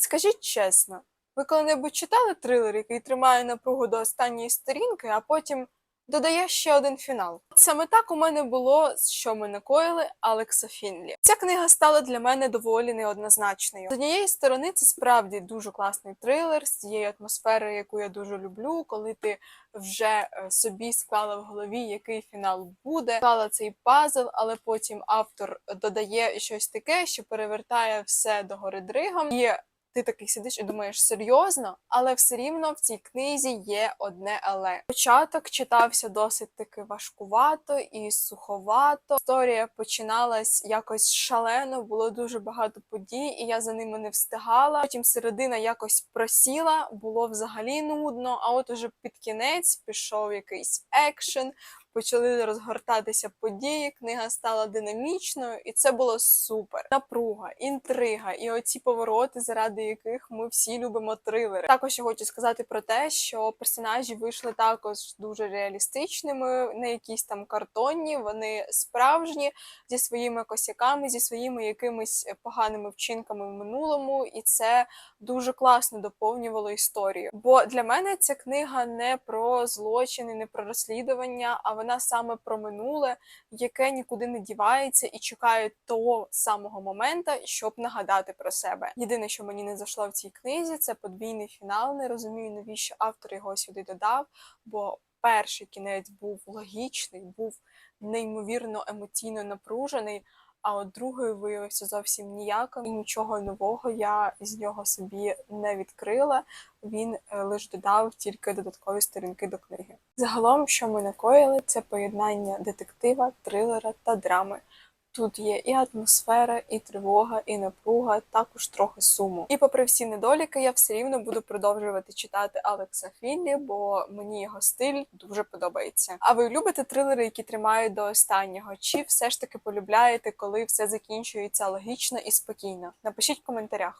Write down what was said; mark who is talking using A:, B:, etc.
A: Скажіть чесно, ви коли-небудь читали трилер, який тримає напругу до останньої сторінки, а потім додає ще один фінал? Саме так у мене було що ми накоїли Алекса Фінлі. Ця книга стала для мене доволі неоднозначною. З однієї сторони, це справді дуже класний трилер з тією атмосферою, яку я дуже люблю, коли ти вже е, собі склала в голові, який фінал буде, склала цей пазл, але потім автор додає щось таке, що перевертає все до гори дригом. І ти такий сидиш і думаєш серйозно, але все рівно в цій книзі є одне але. Початок читався досить таки важкувато і суховато. Історія починалась якось шалено, було дуже багато подій, і я за ними не встигала. Потім середина якось просіла, було взагалі нудно. А от уже під кінець пішов якийсь екшен. Почали розгортатися події, книга стала динамічною, і це було супер. Напруга, інтрига і оці повороти, заради яких ми всі любимо трилери. Також я хочу сказати про те, що персонажі вийшли також дуже реалістичними, не якісь там картонні, вони справжні зі своїми косяками, зі своїми якимись поганими вчинками в минулому, і це дуже класно доповнювало історію. Бо для мене ця книга не про злочини, не про розслідування, а вона саме про минуле, яке нікуди не дівається і чекає того самого моменту, щоб нагадати про себе. Єдине, що мені не зайшло в цій книзі, це подвійний фінал. Не розумію, навіщо автор його сюди додав, бо перший кінець був логічний, був неймовірно емоційно напружений. А от другий виявився зовсім ніяким, і нічого нового я з нього собі не відкрила. Він е, лише додав тільки додаткові сторінки до книги. Загалом, що ми накоїли, це поєднання детектива, трилера та драми. Тут є і атмосфера, і тривога, і напруга, також трохи суму. І попри всі недоліки, я все рівно буду продовжувати читати Алекса Філлі, бо мені його стиль дуже подобається. А ви любите трилери, які тримають до останнього? Чи все ж таки полюбляєте, коли все закінчується логічно і спокійно? Напишіть в коментарях.